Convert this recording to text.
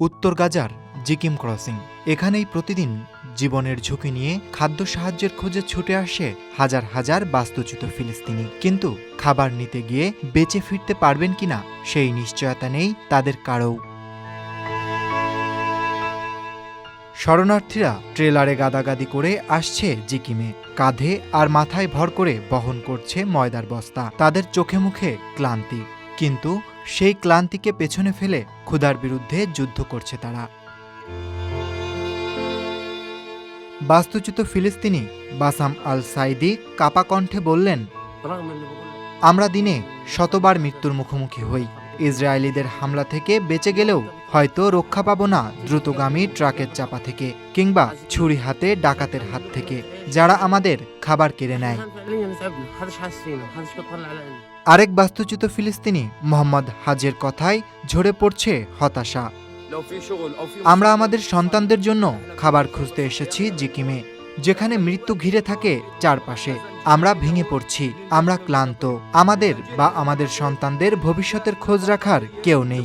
উত্তর গাজার জিকিম ক্রসিং। এখানেই প্রতিদিন জীবনের ঝুঁকি নিয়ে খাদ্য সাহায্যের খোঁজে ছুটে আসে হাজার হাজার বাস্তুচ্যুত ফিলিস্তিনি। কিন্তু খাবার নিতে গিয়ে বেঁচে ফিরতে পারবেন কিনা সেই নিশ্চয়তা নেই তাদের কারও। শরণার্থীরা ট্রেলারে গাদাগাদি করে আসছে জিকিমে। কাঁধে আর মাথায় ভর করে বহন করছে ময়দার বস্তা। তাদের চোখে মুখে ক্লান্তি। কিন্তু সেই ক্লান্তিকে পেছনে ফেলে ক্ষুধার বিরুদ্ধে যুদ্ধ করছে তারা। বাস্তুচ্যুত ফিলিস্তিনি বাসাম আল সাইদি কাপা কণ্ঠে বললেন, আমরা দিনে শতবার মৃত্যুর মুখোমুখি হই। ইসরায়েলিদের হামলা থেকে বেঁচে গেলেও হয়তো রক্ষা পাবো না দ্রুতগামী ট্রাকের চাপা থেকে কিংবা ছুরি হাতে ডাকাতের হাত থেকে, যারা আমাদের খাবার কেড়ে নেয়। আরেক বাস্তুচ্যুত ফিলিস্তিনি, মোহাম্মদ হাজের কথায় ঝরে পড়ছে হতাশা। আমরা আমাদের সন্তানদের জন্য খাবার খুঁজতে এসেছি জিকিমে, যেখানে মৃত্যু ঘিরে থাকে চারপাশে। আমরা ভেঙে পড়ছি আমরা ক্লান্ত আমাদের বা আমাদের সন্তানদের ভবিষ্যতের খোঁজ রাখার কেউ নেই।